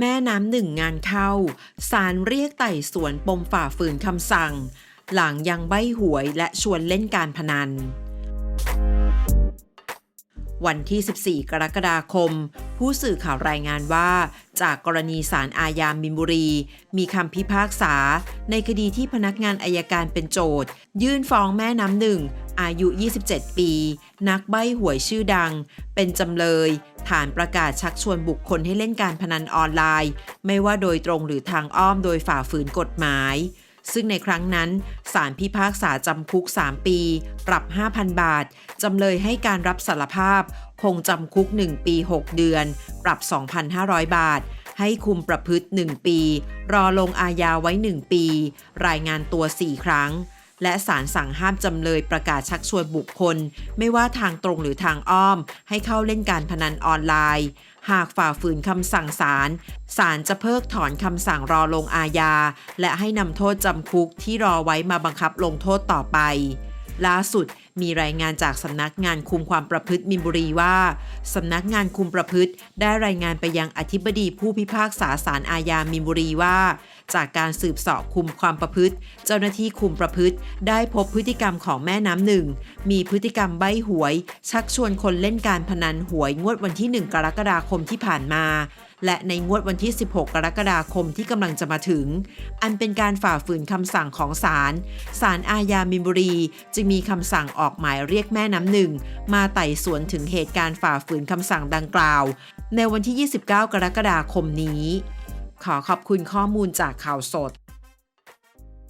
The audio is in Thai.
แม่น้ำหนึ่งงานเข้าศาลเรียกไต่สวนปมฝ่าฝืนคำสั่ง หลังยังใบหวยและชวนเล่นการพนัน วันที่ 14 กรกฎาคม ผู้สื่อข่าวรายงานว่า จากกรณีศาลอาญามินบุรี มีคำพิพากษา ในคดีที่พนักงานอายการเป็นโจทย์ยื่นฟ้องแม่น้ำหนึ่งอายุ 27 ปี นักใบหวยชื่อดัง เป็นจำเลย ฐานประกาศชักชวนบุคคลให้เล่นการพนันออนไลน์ ไม่ว่าโดยตรงหรือทางอ้อมโดยฝ่าฝืนกฎหมาย ซึ่งในครั้งนั้นศาลพิพากษาจำคุก 3 ปี ปรับ 5,000 บาท จำเลยให้การรับสารภาพ คงจำคุก 1 ปี 6 เดือน ปรับ 2,500 บาท ให้คุมประพฤติ 1 ปี รอลงอาญาไว้ 1 ปี รายงานตัว 4 ครั้ง และศาลสั่งห้ามจำเลยประกาศชักชวนบุคคล ไม่ว่าทางตรงหรือทางอ้อม ให้เข้าเล่นการพนันออนไลน์ หากฝ่าฝืนคำสั่งศาลศาลจะเพิกถอนคำสั่งรอลงอาญา และให้นำโทษจำคุกที่รอไว้มาบังคับลงโทษต่อไปล่าสุด มีรายงานจากสำนักงานคุมความประพฤติมินบุรีว่าสำนักงานคุมประพฤติ ได้รายงานไปยังอธิบดีผู้พิพากษาศาลอาญามินบุรีว่า จากการสืบสอบคุมความประพฤติ เจ้าหน้าที่คุมประพฤติ ได้พบพฤติกรรมของแม่น้ำหนึ่ง มีพฤติกรรมใบ้หวย ชักชวนคนเล่นการพนันหวยงวดวันที่ 1 กรกฎาคมที่ผ่านมา และในงวดวันที่ 16 กรกฎาคมที่กำลังจะมาถึง อันเป็นการฝ่าฝืนคำสั่งของศาล ศาลอาญามินบุรี จึงมีคำสั่งออกหมายเรียกแม่น้ำหนึ่ง มาไต่สวนถึงเหตุการณ์ฝ่าฝืนคำสั่งดังกล่าว ในวันที่ 29 กรกฎาคมนี้ ขอขอบคุณข้อมูลจากข่าวสด